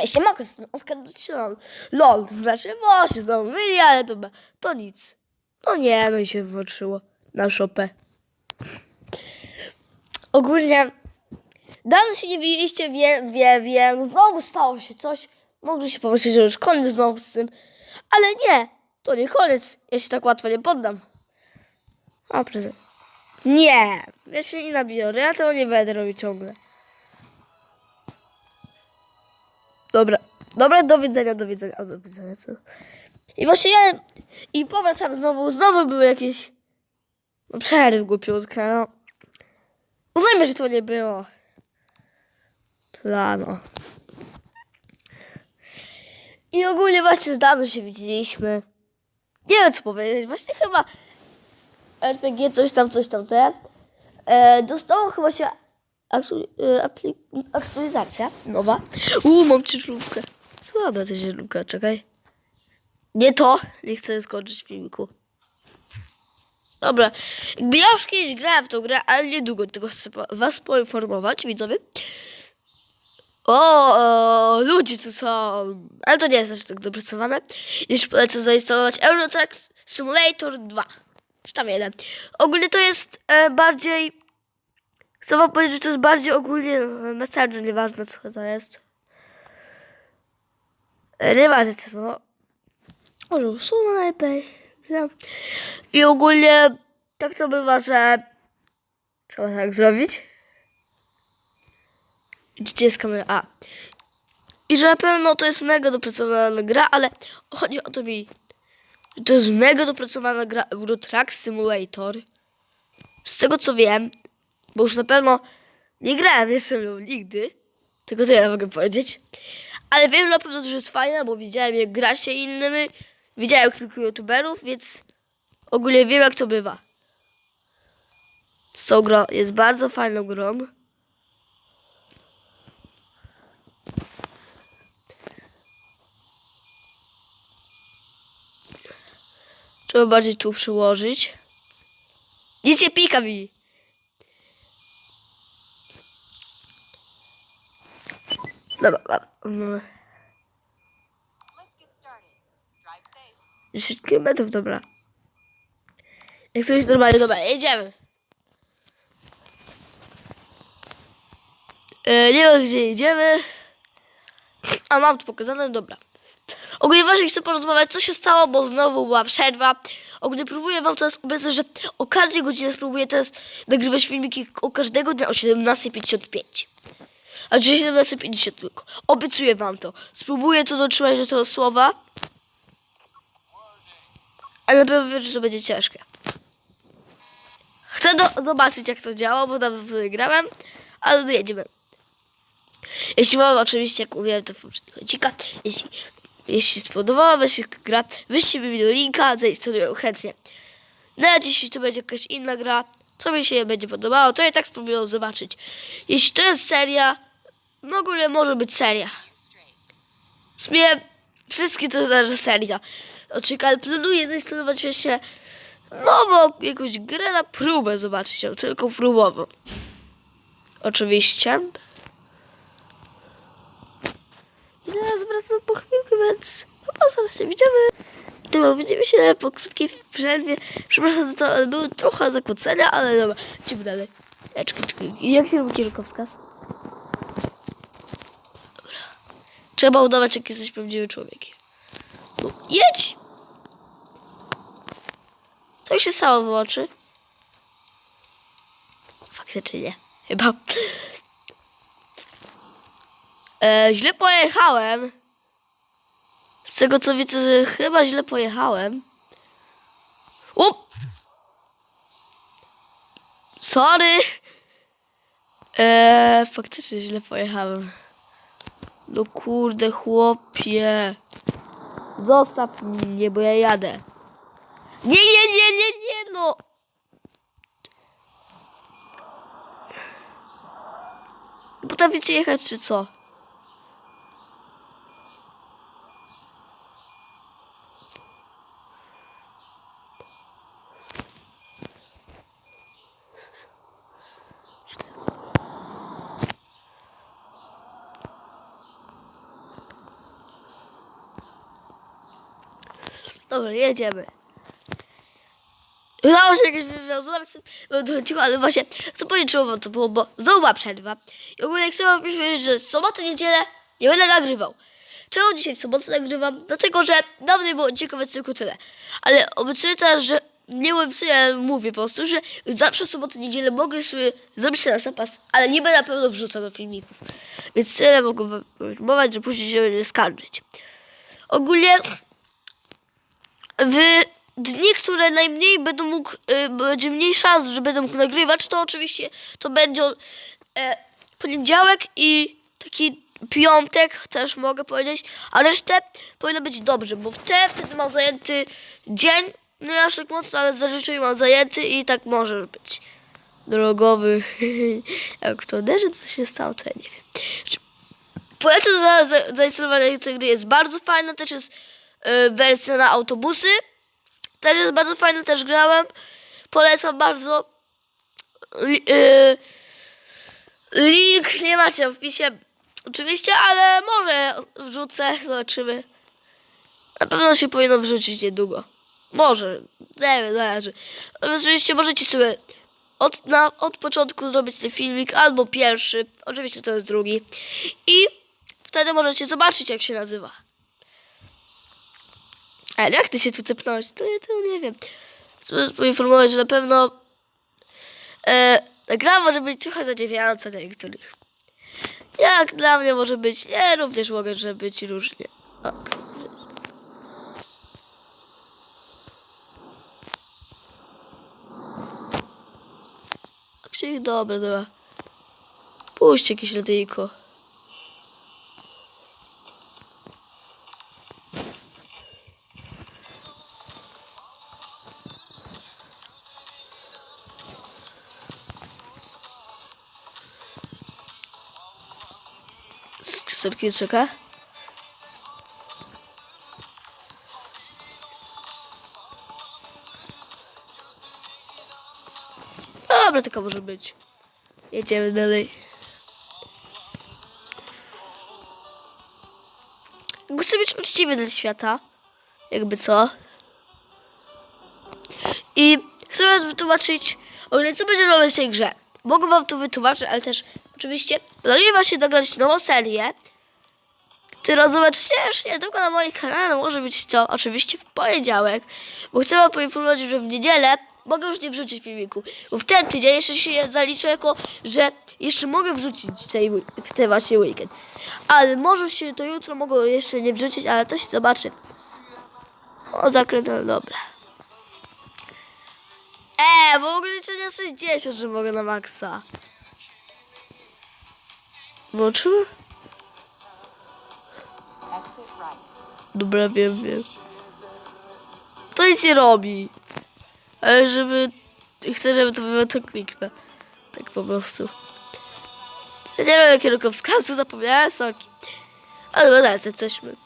Cześć, ja mogę oskarżyć LOL, to znaczy właśnie znowu wyli, ale to, to nic. No nie, no i się wyłączyło na szopę. Ogólnie dawno się nie widzieliście, wiem, wiem, wiem, znowu stało się coś. Mogli się pomyśleć, że już koniec znowu z tym, ale nie, to nie koniec, ja się tak łatwo nie poddam. A prezent. Nie, ja się nie nabiorę, ja tego nie będę robił ciągle. Dobra, dobra, do widzenia, do widzenia, do widzenia, co? I właśnie ja, i powracam znowu, znowu były jakieś, no przerw głupiutka, no. Uznajmy, że to nie było plano. I ogólnie właśnie dawno się widzieliśmy. Nie wiem co powiedzieć, właśnie chyba RPG coś tam, coś tam te. E, dostałam chyba się aktu, apli, aktualizacja nowa. Uuu, mam ciężarówkę. Słaba ta ciężarówka, czekaj. Nie to, nie chcę skończyć filmiku. Dobra, jakby ja już kiedyś grałem w tą grę, ale niedługo, tylko chcę was poinformować, widzowie. O, o, ludzie tu są, ale to nie jest aż tak dopracowane. Jeszcze polecam zainstalować Eurotrack Simulator 2, czy tam jeden. Ogólnie to jest e, bardziej, chcę wam powiedzieć, że to jest bardziej ogólnie e, Messenger, nieważne co to jest. E, nieważne co, no. Może usunę najlepiej. Nie. I ogólnie tak to bywa, że trzeba tak zrobić. Gdzie jest kamera? A. I że na pewno to jest mega dopracowana gra, ale chodzi o to mi. To jest mega dopracowana gra Euro Truck Simulator. Z tego co wiem, bo już na pewno nie grałem jeszcze nią nigdy. Tylko tyle mogę powiedzieć. Ale wiem na pewno, że jest fajna, bo widziałem jak gra się innymi. Widziałem kilku youtuberów, więc ogólnie wiem jak to bywa. Grą jest bardzo fajną grą. Trzeba bardziej tu przyłożyć. Nic nie pika mi. Dobra, dobra. 10 km, dobra. Jak to jest normalnie, dobra, jedziemy. E, nie wiem, gdzie jedziemy. A mam tu pokazane, dobra. Ogólnie właśnie chcę porozmawiać, co się stało, bo znowu była przerwa. Ogólnie próbuję wam teraz obiecać, że o każdej godzinie spróbuję teraz nagrywać filmiki o każdego dnia o 17.55. A dzisiaj 17.50 tylko. Obiecuję wam to. Spróbuję to dotrzymać do tego słowa. Ale na pewno wiem, że to będzie ciężkie. Chcę do, zobaczyć, jak to działa, bo tam wygrałem, ale my jedziemy. Jeśli wam oczywiście, jak mówiłem, to w poprzednich odcinkach, jeśli, jeśli spodobała wam się gra, wyślijcie mi do linka, zainstaluję chętnie. Nawet jeśli to będzie jakaś inna gra, co mi się nie będzie podobało, to ja tak spróbuję zobaczyć. Jeśli to jest seria, no ogólnie może być seria. W sumie wszystkie to znaczy seria. Oczywiście, ale planuję zainstalować jeszcze nową jakąś grę na próbę, zobaczyć ją, tylko próbową. Oczywiście. I teraz wracam po chwilkę, więc no po zaraz się widzimy. Dobra, widzimy się po krótkiej przerwie. Przepraszam za to, ale były trochę zakłócenia, ale dobra, idziemy dalej. Czekaj, czekaj. Jak się robi kierunkowskaz? Trzeba udawać, jak jesteś prawdziwy człowiek. No, jedź! To się stało w oczy. Faktycznie nie. Chyba. E, źle pojechałem. Z tego co widzę, że chyba źle pojechałem. O! Sorry! E, faktycznie źle pojechałem. No kurde, chłopie. Zostaw mnie, bo ja jadę. Nie, nie, nie, nie, nie, no. Potraficie jechać, czy co? Dobra, jedziemy. Udało się jakoś wywiązać z dochodziło, ale właśnie powiedzieć, czemu wam to było, bo znowu była przerwa. I ogólnie chcę wam powiedzieć, że sobotę, niedzielę nie będę nagrywał. Czemu dzisiaj w sobotę nagrywam? Dlatego, że dawno było ciekawe tylko tyle. Ale obiecuję teraz, że nie obiecuję, ale mówię po prostu, że zawsze w sobotę, niedzielę mogę sobie zrobić na zapas, ale nie będę na pewno wrzucał do filmików. Więc tyle mogę wam informować, że później się będzie skarżyć. Ogólnie w dni, które najmniej będę mógł, y, będzie mniej szans, że będę mógł nagrywać, to oczywiście to będzie e, poniedziałek i taki piątek, też mogę powiedzieć, a resztę powinno być dobrze, bo w te wtedy mam zajęty dzień, no ja tak mocno, ale zazwyczaj mam zajęty i tak może być. Drogowy, jak to uderzy, co się stało, to ja nie wiem. Polecam za, za, zainstalowanie tej gry jest bardzo fajna, też jest wersja na autobusy. Też jest bardzo fajna, też grałem. Polecam bardzo. Li, y, link nie macie w wpisie oczywiście, ale może wrzucę, zobaczymy. Na pewno się powinno wrzucić niedługo. Może, nie wiem, zależy. Oczywiście możecie sobie od, na, od początku zrobić ten filmik, albo pierwszy, oczywiście to jest drugi. I wtedy możecie zobaczyć, jak się nazywa. Ale jak ty się tu tepnąłeś? To ja to nie wiem. Chcę poinformować, że na pewno e, gra może być trochę zadziwiająca dla niektórych. Jak dla mnie może być, nie, również mogę, że być różnie. Ok. Krzyk, dobra, dobra. Puść jakieś radyjko. Serki czeka. Dobra, taka może być. Jedziemy dalej. Chcę być uczciwy dla świata. Jakby co. I chcę wam wytłumaczyć, ogólnie co będzie robić w tej grze. Mogę wam to wytłumaczyć, ale też oczywiście planuję właśnie nagrać nową serię, która zobaczycie już niedługo na moim kanale. Może być to oczywiście w poniedziałek, bo chcę poinformować, że w niedzielę mogę już nie wrzucić filmiku. Bo w ten tydzień jeszcze się zaliczę jako, że jeszcze mogę wrzucić w, tej, w ten właśnie weekend. Ale może się to jutro mogę jeszcze nie wrzucić, ale to się zobaczy. O, zakrętę, dobra. Eee, bo ograniczenia 60, że mogę na maksa. Right. Dobra, wiem, wiem. To nic nie robi. Ale żeby... Chcę, żeby to było, to kliknę. Tak po prostu. Ja nie robię kierunkowskazu, zapomniałem soki. Ale dobra, jesteśmy.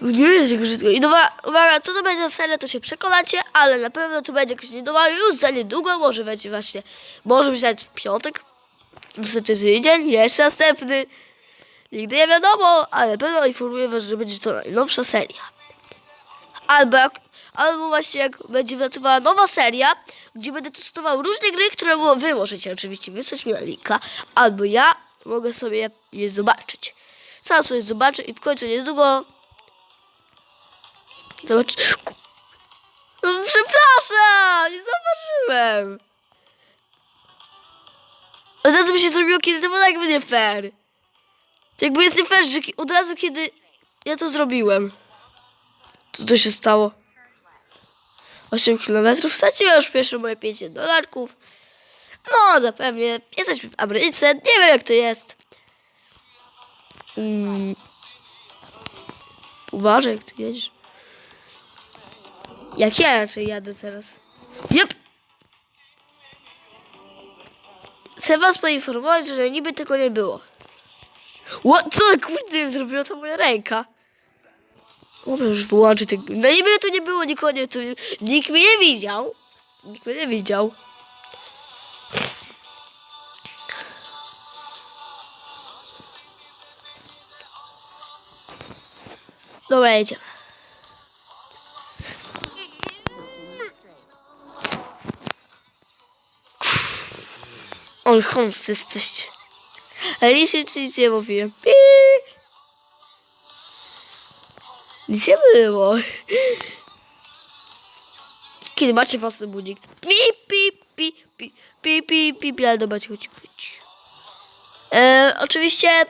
Nie jest jak brzydko. I nowa, uwaga, co to będzie seria, to się przekonacie, ale na pewno to będzie jakaś nowa już za niedługo, może będzie właśnie, może być nawet w piątek, następny tydzień, jeszcze następny. Nigdy nie wiadomo, ale pewno informuję was, że będzie to najnowsza seria. Albo, jak, albo właśnie jak będzie wylatowała nowa seria, gdzie będę testował różne gry, które wy możecie oczywiście wysłać mi na linka, albo ja mogę sobie je zobaczyć. Sam sobie zobaczę i w końcu niedługo... Zobacz... No, przepraszam, nie zauważyłem. Od razu mi się zrobiło, kiedy to było jakby nie fair. Jakby jest nie fair, że od razu kiedy ja to zrobiłem. Co to się stało? 8 km wsadziłem już pierwsze moje 5 dolarków. No, zapewne. Jesteśmy w Ameryce. Nie wiem jak to jest. Mm. Uważaj jak ty jedziesz. Jak ja raczej jadę teraz. Jep. Chcę was poinformować, że niby tego nie było. What? Co kurde zrobiła to moja ręka? Dobra, już wyłączę tego. No niby to nie było nikogo, nie, tu, nikt mnie nie widział. Nikt mnie nie widział. Dobra, jedziemy. Oj, chomscy jesteście. Ale nic, nic, nie mówiłem. Pi. Nic nie było. Kiedy macie własny budzik. Pi, pi, pi, pi, pi, pi, pi, ale dobra, cicho, cicho. E, oczywiście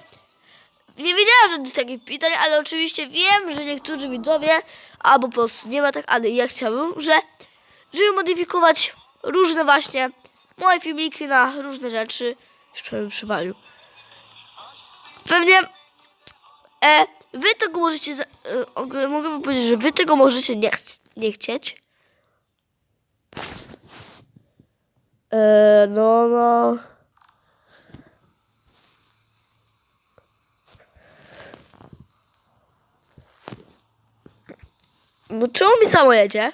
nie wiedziałam żadnych takich pytań, ale oczywiście wiem, że niektórzy widzowie, albo po prostu nie ma tak, ale ja chciałbym, że żeby modyfikować różne właśnie moje filmiki na różne rzeczy. Już prawie przywalił. Pewnie e, wy tego możecie, e, og- mogę wam powiedzieć, że wy tego możecie nie, chc- nie chcieć. E, no, no. No czemu mi samo jedzie?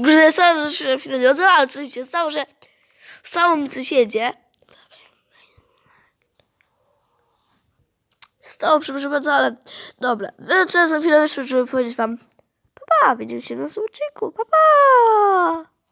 Gdy sam się chwilę nie odzywała, ale coś się stało, że samo mi coś jedzie. Stało, przepraszam bardzo, ale dobra. Teraz na chwilę żeby powiedzieć wam pa, pa, widzimy się na odcinku, pa, pa.